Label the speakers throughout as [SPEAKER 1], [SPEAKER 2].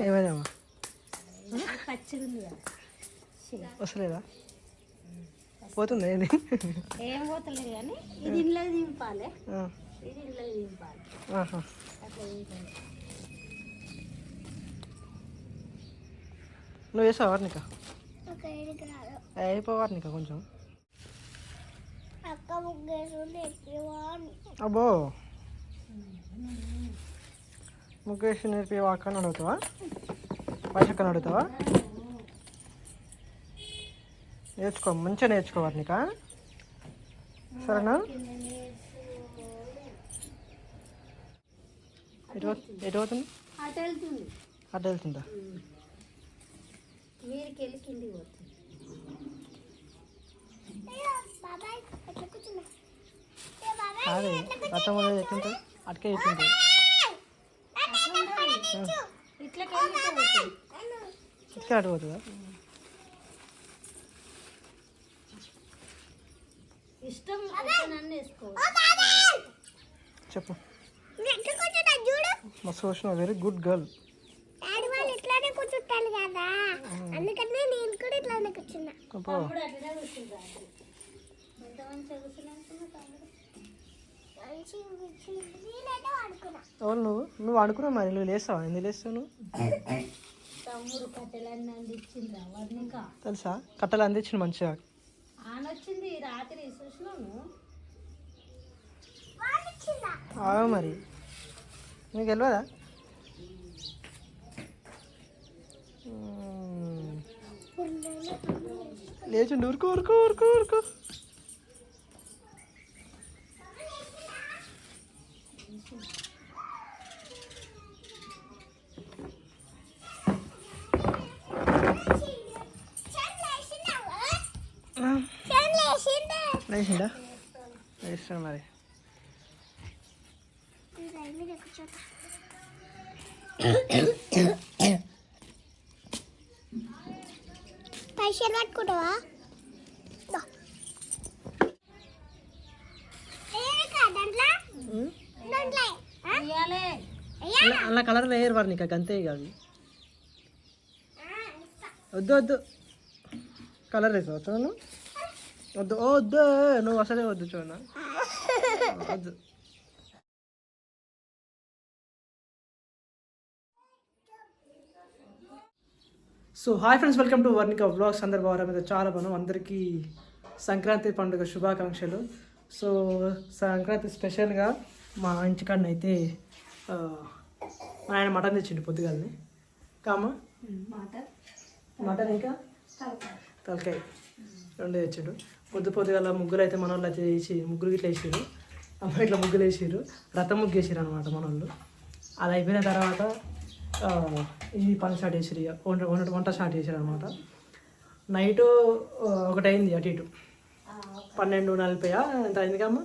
[SPEAKER 1] కదా.
[SPEAKER 2] వస్తలేదా? పోతుంది ఏంది?
[SPEAKER 1] ఏం పోతలేదు కానీ ఇది ఇంట్లో దింపాలి. ఇది ఇంట్లో దింపాలి.
[SPEAKER 2] నువ్వు వేసావు వర్ణిక అయిపో వర్ణిక కొంచెం?
[SPEAKER 1] అక్క ముగ్గేసుకుంటే
[SPEAKER 2] అబ్బో. ముఖేష్ నేర్పి అక్కని అడుగుతావా? వైశక్కని అడుగుతావా? నేర్చుకో మంచిగా నేర్చుకో వర్ణిక. సరేనా? ఎటు పోతుంది
[SPEAKER 1] అటు వెళ్తుంది?
[SPEAKER 2] రథం అనేది ఎట్లుంటుంది అటుకే ఎట్లుంటుంది
[SPEAKER 1] ఇట్లా కిందికి పోతుంది వేసుకో.
[SPEAKER 2] చెప్పు. మస్తు వచ్చిన వెరీ గుడ్ గర్ల్
[SPEAKER 1] ఇట్లానే కూర్చుంటాను కదా. అందుకనే నేను కూడా ఇట్లానే కూర్చున్నా.
[SPEAKER 2] నువ్వు? నువ్వు అనుకున్నావు మరి. నువ్వు లేస్తావా? ఎందుకు లేస్తావు నువ్వు?
[SPEAKER 1] తమ్ముడు కట్టెలన్నీ అందించిందా వర్ణిక.
[SPEAKER 2] తెలుసా? కట్టెలు అందించిన మంచిగా.
[SPEAKER 1] ఆనొచ్చింది రాత్రి చూసినాను
[SPEAKER 2] ఆగా మరి. నీకు తెలియదా. లేచిండు ఊరుకో ఊరుకో ఊరుకో ఊరుకో ఆ, మరి.
[SPEAKER 1] పైసలు పట్టుకుంటావా
[SPEAKER 2] అలా- అలా కలర్ వేయరు వారు నీకు అంతే కాదు వద్దు వద్దు. కలర్ వేసావు వద్దు వద్దు నువ్వు అసలే వద్దు చూడను వద్దు. So hi friends welcome to Varnika vlogs అందరు బాగా మీద చాలా బాగున్నాం అందరికీ సంక్రాంతి పండుగ శుభాకాంక్షలు. సో సంక్రాంతి స్పెషల్గా మా ఇంటికాడనైతే మా ఆయన మటన్ తెచ్చిండు పొద్దుగాలని. కామా?
[SPEAKER 1] మాట
[SPEAKER 2] మటన్. ఇంకా? తలకాయ. రెండు తెచ్చిండు. పొద్దు పొద్దుగాల ముగ్గులు అయితే మన వాళ్ళు అయితే వేసి ముగ్గులు ఇట్లా వేసారు అమ్మ ఇట్లా ముగ్గులు వేసారు రథం ముగ్గు వేసారు అనమాట మన వాళ్ళు అది అయిపోయిన తర్వాత ఈ పని స్టార్ట్ చేసారు ఇక వంట వంట వంట స్టార్ట్ చేశారు అనమాట నైట్ ఒకటి అయింది అటు ఇటు. పన్నెండు నలభై ఎంత అయింది కమ్మా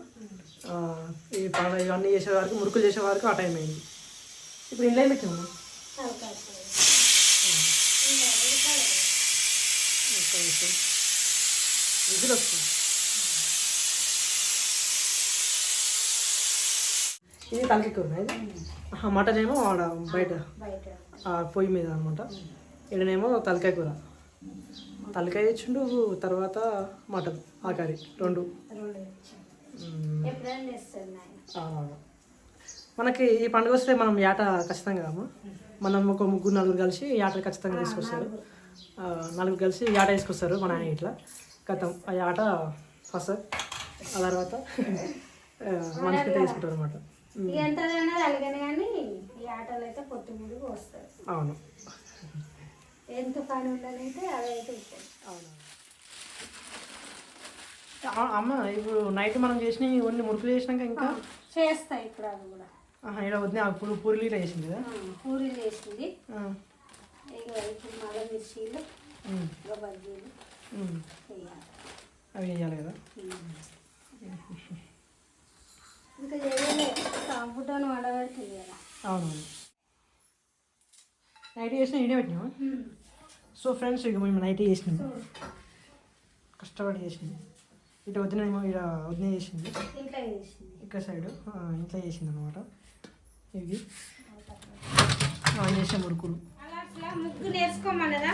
[SPEAKER 2] ఈ ప- ఇవన్నీ చేసే వరకు మురుకులు చేసే వరకు ఆ టైం అయింది. ఇప్పుడు ఇల్లు ఏమి పెట్టాము ఒక్క నిమిషం. విజిల్ వస్తుంది ఇది తలకి కూర ఇది? మటన్ ఏమో ఆడ బయట. పొయ్యి మీద అనమాట ఈడనేమో తలకాయ కూర. తలకాయ ఇచ్చిండు తర్వాత మటన్ ఆ కర్రీ రెండు. మనకి ఈ పండుగ వస్తే మనం యాట ఖచ్చితంగా మనం ఒక ముగ్గురు నలుగురు కలిసి యాట ఖచ్చితంగా తీసుకొస్తారు. నలుగురు. కలిసి యాట వేసుకొస్తారు మన ఆయన ఇట్లా. గతం ఆ యాట ఫస్ట్ ఆ తర్వాత మనిషికి తీసుకుంటారు అనమాట
[SPEAKER 1] అలగని కానీ ఈ ఆటోలు అయితే
[SPEAKER 2] అవును.
[SPEAKER 1] ఎంత పని అదైతే
[SPEAKER 2] అవును. అమ్మ ఇప్పుడు నైట్ మనం చేసిన ఓన్లీ మురుకులు చేసినాక ఇంకా?
[SPEAKER 1] చేస్తా ఇప్పుడు అది కూడా.
[SPEAKER 2] ఇక్కడ వద్దు పూరి పూరీలు చేసింది కదా?
[SPEAKER 1] పూరీలు చేసింది. ఇక ఇప్పుడు మళ్ళీ మిర్చీలు బజ్జీలు
[SPEAKER 2] అవి వేయాలి కదా?
[SPEAKER 1] ఇంకా కంప్యూటర్ వడబెడుతుంది కదా
[SPEAKER 2] అవునవును. నైట్ చేసిన ఇడే పెట్టినామా సో ఫ్రెండ్స్ ఇక మేము నైట్ చేసినాము కష్టపడి చేసింది ఇటు వదినేమో ఇక్కడ వదిన చేసింది. ఇక్కడ సైడ్ ఇంట్లో చేసింది అనమాట ఇవి. ఆన్ చేసే మురుకులు.
[SPEAKER 3] ముగ్గు నేర్చుకోమన్నదా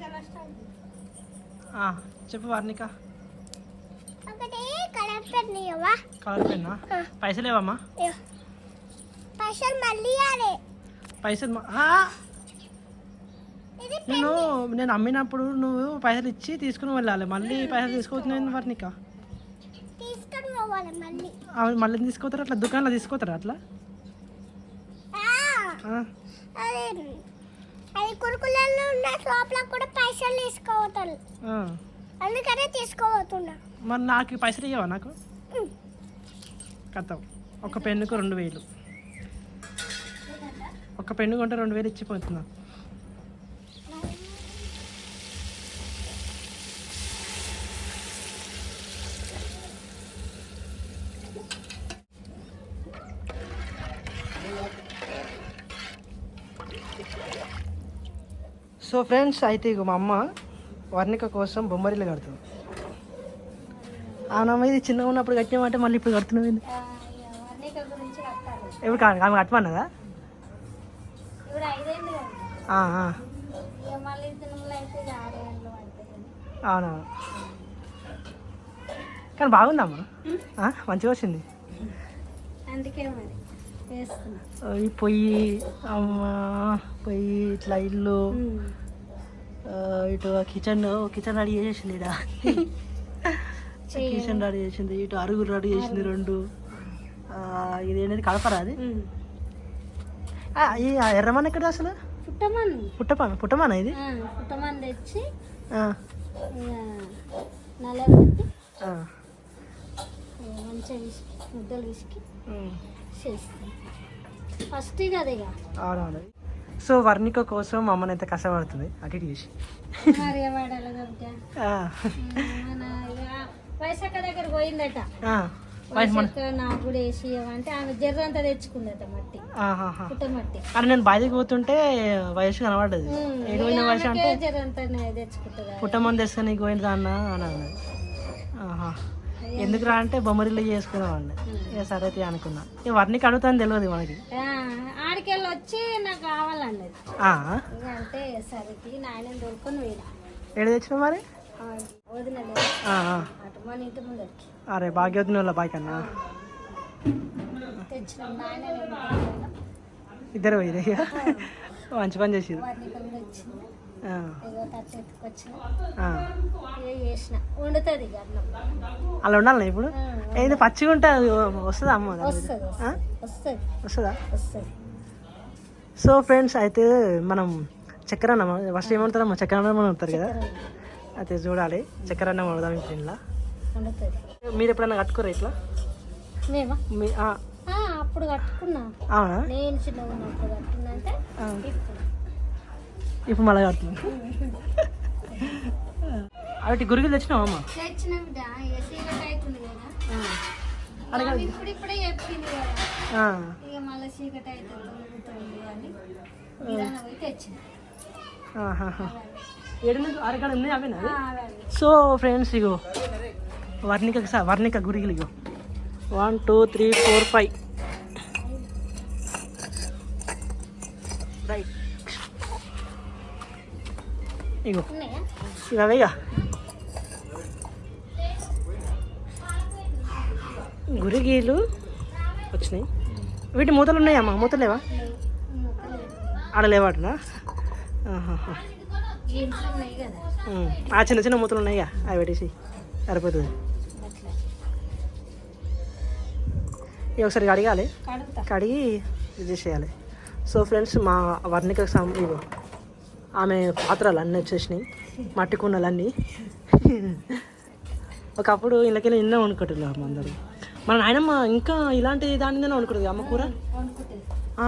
[SPEAKER 2] కలర్
[SPEAKER 3] స్టైల్
[SPEAKER 2] ఆ, చెప్పు
[SPEAKER 1] ఒకటి కలర్ పెన్ ఇవ్వవా
[SPEAKER 2] కలర్ పెన్నా?
[SPEAKER 1] ఆ.
[SPEAKER 2] పైసలు ఇవ్వమ్మా
[SPEAKER 1] ఇవ్వు. పైసలు మళ్ళీ
[SPEAKER 2] పైసలు మా- ఆ,
[SPEAKER 1] ఇది
[SPEAKER 2] నేను నేను అమ్మినప్పుడు నువ్వు పైసలు ఇచ్చి తీసుకుని వెళ్ళాలి. మళ్ళీ పైసలు తీసుకోవచ్చు వర్ణిక
[SPEAKER 1] పోవాలి మళ్ళీ.
[SPEAKER 2] అవి మళ్ళీ తీసుకుపోతారు? అట్లా దుకాణంలో తీసుకుపోతారు అట్లా?
[SPEAKER 1] ఆ,
[SPEAKER 2] ఆ,
[SPEAKER 1] అది అది కురుకులలో ఉన్న షాప్లో కూడా పైసలు తీసుకోవతారు
[SPEAKER 2] ఆ.
[SPEAKER 1] అందుకనే తీసుకోబోతున్నా.
[SPEAKER 2] మరి నాకు పైసలు ఇవ్వవా నాకు. కథం ఒక పెన్నుకు రెండు వేలు. ఒక పెన్ను కొంటే రెండు వేలు ఇచ్చిపోతున్నా. సో ఫ్రెండ్స్ అయితే ఇక మా అమ్మ వర్ణిక కోసం బొమ్మరిల్లు కడుతుంది. అవునమ్మ ఇది చిన్నగా ఉన్నప్పుడు కట్టినామంటే మళ్ళీ ఇప్పుడు కడుతున్నావు ఎప్పుడు కా- ఆమె కట్టమన్నదా?
[SPEAKER 3] కదా.
[SPEAKER 2] అవునా కానీ బాగుందమ్మా. మంచిగా వచ్చింది.
[SPEAKER 3] అందుకే మరి.
[SPEAKER 2] ఈ పొయ్యి అమ్మా పొయ్యి ఇట్లా ఇల్లు ఇటు కిచెన్ కిచెన్ రెడీ చేసేసింది ఇక్కడ కిచెన్ రెడీ చేసింది ఇటు అరుగులు రెడీ చేసింది రెండు. ఇది ఏంటది కడపరా అది? ఈ ఎర్రమన్న ఎక్కడ అసలు?
[SPEAKER 3] పుట్టమన్ను.
[SPEAKER 2] పుట్టపాన పుట్టమాన ఇది?
[SPEAKER 3] పుట్టమన్ను తెచ్చి ఇక మంచిగా విసికి ముద్దలు విసికి. ఫస్ట్ ఇక అది ఇక
[SPEAKER 2] అవునవును. సో వర్ణిక కోసం అమ్మని ఎంత కష్టపడుతుంది. అటు ఇటు చేసి.
[SPEAKER 3] వైశాఖ దగ్గర పోయిందట. నాకు కూడా వేసి ఇవ్వమంటే ఆమె తెచ్చుకుందట మట్టి.
[SPEAKER 2] ఆహాహా.
[SPEAKER 3] పుట్టమట్టి
[SPEAKER 2] అరే నేను బయటకు పోతుంటే వయసు కనబడ్డది. పోయిన వయసు అంటే
[SPEAKER 3] తెచ్చుకుంటుందా.
[SPEAKER 2] పుట్టమంది తెస్తే నీకు పోయింది అన్న అని అన్నది. ఆహా. ఎందుకురా అంటే బొమ్మరిల్లు చేసుకున్నామండి ఇక సరే తీ అనుకున్నా. ఇక వర్ణిక అడుగుతాను తెలియదు మనకి.
[SPEAKER 3] ఆడికెళ్ళి వచ్చి నాకు కావాలన్నది
[SPEAKER 2] ఆ,
[SPEAKER 3] ఇక అంటే సరికి నాయన దొరుకుని పోయినా.
[SPEAKER 2] ఏడు తెచ్చినావు మరి?
[SPEAKER 3] వదిలేదు
[SPEAKER 2] ఆ, ఆ.
[SPEAKER 3] అటు మన ఇంటి ముందరికి.
[SPEAKER 2] అరే వాళ్ళ బాయ్ కన్నా
[SPEAKER 3] తెచ్చినాం నాయన.
[SPEAKER 2] ఇద్దరు పోయి మంచి పని
[SPEAKER 3] కూడా వచ్చింది.
[SPEAKER 2] అలా ఉండాలి ఇప్పుడు? ఏది పచ్చిగా ఉంటే అది వస్తుందా అమ్మ?
[SPEAKER 3] వస్తుంది
[SPEAKER 2] సో ఫ్రెండ్స్ అయితే మనం చక్కెర అన్నం ఫస్ట్ ఏమంటారమ్మా? చక్కెర అన్నం అని ఉంటారు కదా అయితే చూడాలి. చక్కెర అన్నం వండుదాం ఇప్పుడు
[SPEAKER 3] వండుతుంది.
[SPEAKER 2] మీరు ఎప్పుడైనా కట్టుకోరా ఇట్లా?
[SPEAKER 3] అప్పుడు కట్టుకున్నా.
[SPEAKER 2] అవునా?
[SPEAKER 3] నేను చిన్నగా ఉన్నప్పుడు కట్టుకున్నా అంటే ఇప్పుడు
[SPEAKER 2] మళ్ళీ కడుతున్నాం. అవి గురిగిలు తెచ్చినావా అమ్మ. ఏడు ఉన్నాయి అవి? సో ఫ్రెండ్స్ ఇగో వర్ణిక వర్ణిక గురిగిలు ఇగో. One two three four five. Right. ఇగో
[SPEAKER 3] ఉన్నాయా
[SPEAKER 2] ఇవి అవేగా గురిగీలు వచ్చినాయి వీటి మూతలు ఉన్నాయమ్మా మూతలు లేవా ఆడ లేవాటనా ఆహాహా.
[SPEAKER 3] జీన్స్ ఉన్నాయి కదా
[SPEAKER 2] ఉమ్. ఆ చిన్న చిన్న మూతలు ఉన్నాయిగా అవి పెట్టేసి సరిపోతుంది ఇవి ఒకసారి కడగాలి కడిగి ఇది చేసేయాలి సో ఫ్రెండ్స్ మా వర్ణికకు సం ఇగో ఆమె పాత్రలు అన్నీ వచ్చేసినాయి మట్టి కుండలన్నీ ఒకప్పుడు ఇళ్ళకెళ్ళి ఎన్నో వండుకుంటున్నాం అందరూ. మన నాయనమ్మ ఇంకా ఇలాంటి దాని మీద వండుకుంటుంది అమ్మ కూర?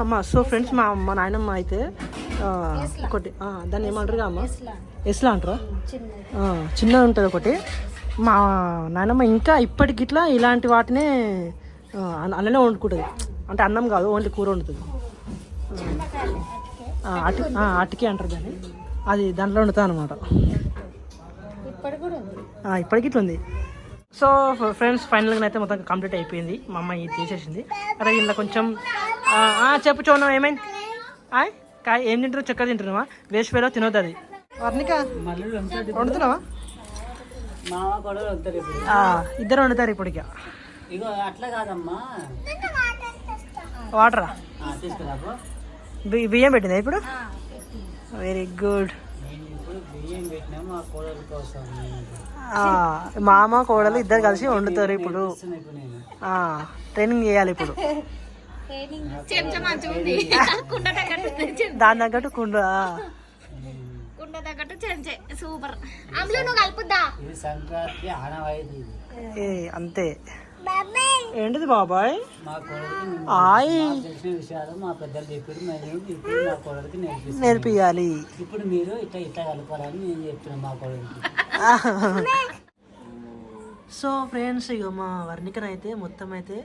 [SPEAKER 2] మా సో ఫ్రెండ్స్ మా మా నాయనమ్మ అయితే ఒకటి దాన్ని ఏమంటారు అమ్మ? ఎస్లా అంటారా?
[SPEAKER 3] చిన్నది
[SPEAKER 2] ఉంటుంది ఒకటి. మా నాయనమ్మ ఇంకా ఇప్పటికి ఇట్లా ఇలాంటి వాటినే ఆ, అలానే వండుకుంటుంది. అంటే అన్నం కాదు ఓన్లీ కూర వండుతుంది. అటు అటుకి అంటారు దాన్ని. అది దాంట్లో వండుతా అనమాట ఇప్పటికి ఇట్లా ఉంది. సో ఫ్రెండ్స్ ఫైనల్గా అయితే మొత్తం కంప్లీట్ అయిపోయింది. మా అమ్మ ఇది తీసేసింది అరే ఇంట్లో కొంచెం చెప్పు చూడడం ఏమైంది? ఆయ్ కాయ ఏం తింటున్నావు? చక్కెర తింటున్నావా? వేస్ట్ వేలో తినొద్దు అది. వర్ణిక వండుతున్నావా? ఇద్దరు వండుతారు ఇప్పటికి
[SPEAKER 4] అట్లా కాదమ్మా.
[SPEAKER 2] వాటరా? బియ్యం పెట్టిందా ఇప్పుడు? Very good. మామ కోడలు ఇద్దరు కలిసి వండుతారు ఇప్పుడు. ట్రైనింగ్ చేయాలి ఇప్పుడు.
[SPEAKER 3] చెంచా మంచిగా ఉంది. కుండ తగ్గట్టు
[SPEAKER 2] దాని తగ్గట్టు కుండ ఆ.
[SPEAKER 3] కుండ తగ్గట్టు చెంచే. సూపర్. అందులో నువ్వు కలుపుద్దా?
[SPEAKER 4] ఇది సంక్రాంతి
[SPEAKER 2] అంతే. ఏంటిది బాబాయ్? ఆయ్
[SPEAKER 4] విషయాలు మా పెద్దలు చెప్పారు ఇప్పుడు మా కోడలికి నేర్పిస్తాం
[SPEAKER 2] నేర్పియాలి.
[SPEAKER 4] ఇప్పుడు మీరు ఇట్లా ఇట్లా కలపాలని నేను చెప్తున్నాను మా కోడలికి
[SPEAKER 2] సో ఫ్రెండ్స్ ఇక మా వర్ణికనైతే మొత్తం అయితే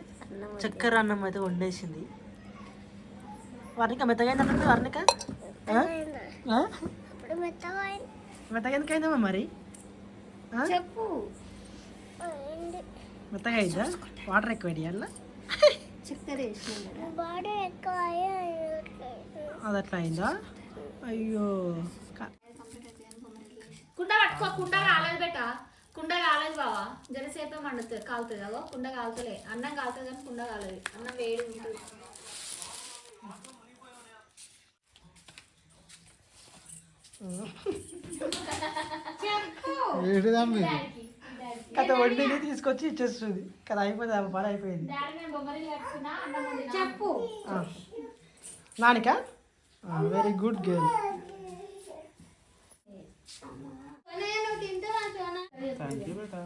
[SPEAKER 2] చక్కెర అన్నం అయితే వండేసింది. వర్ణిక మెత్తగా అయిందంటే వర్ణిక? ఆ? ఆ?
[SPEAKER 1] ఇప్పుడు మెత్తగా
[SPEAKER 2] మెత్తగా ఎందుకు అయిందమ్మా మరి?
[SPEAKER 3] చెప్పు.
[SPEAKER 2] మెత్తగా వాటర్ ఎక్కువ వేయాలా
[SPEAKER 3] చక్కెర కదా.
[SPEAKER 2] అది అట్లా అయిందా? అయ్యో.
[SPEAKER 3] కుండ పట్టుకో కుండ కాలేదు బెట. కుండ కాలేదు బావా. జరసేపే మండుతుంది కాలుతుంది. అగో కుండ కాలుతలే. అన్నం కాలుతుంది కానీ కుండ కాలేదు. అన్నం వేడి ఉంటుంది.
[SPEAKER 2] కథ వండింది తీసుకొచ్చి ఇచ్చేస్తుంది. కదా అయిపోయింది ఆ పని అయిపోయింది.
[SPEAKER 3] చెప్పు.
[SPEAKER 2] ఆ. నానిక? వెరీ గుడ్ గర్ల్
[SPEAKER 3] నేను తింటా
[SPEAKER 2] థ్యాంక్ యూ బేటా